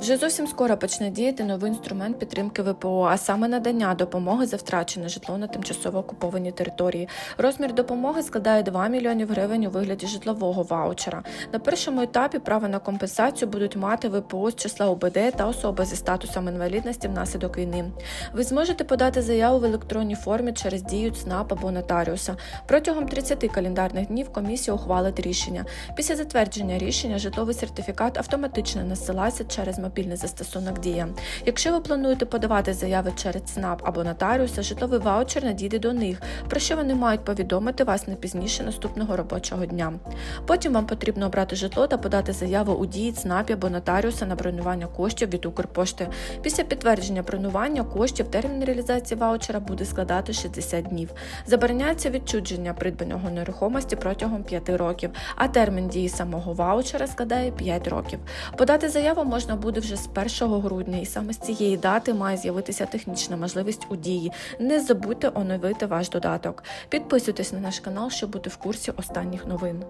Вже зовсім скоро почне діяти новий інструмент підтримки ВПО, а саме надання допомоги за втрачене житло на тимчасово окупованій території. Розмір допомоги складає 2 мільйонів гривень у вигляді житлового ваучера. На першому етапі право на компенсацію будуть мати ВПО з числа ОБД та особи зі статусом інвалідності внаслідок війни. Ви зможете подати заяву в електронній формі через дію ЦНАП або нотаріуса. Протягом 30 календарних днів комісія ухвалить рішення. Після затвердження рішення житловий сертифікат автоматично насилається через мобільний застосунок Дія. Якщо ви плануєте подавати заяви через ЦНАП або нотаріуса, житловий ваучер надійде до них, про що вони мають повідомити вас не пізніше наступного робочого дня. Потім вам потрібно обрати житло та подати заяву у дії ЦНАПі або нотаріуса на бронювання коштів від Укрпошти. Після підтвердження бронювання коштів термін реалізації ваучера буде складати 60 днів. Забороняється відчудження придбаного нерухомості протягом 5 років, а термін дії самого ваучера складає 5 років. Подати заяву можна буде вже з 1 грудня, і саме з цієї дати має з'явитися технічна можливість у дії. Не забудьте оновити ваш додаток. Підписуйтесь на наш канал, щоб бути в курсі останніх новин.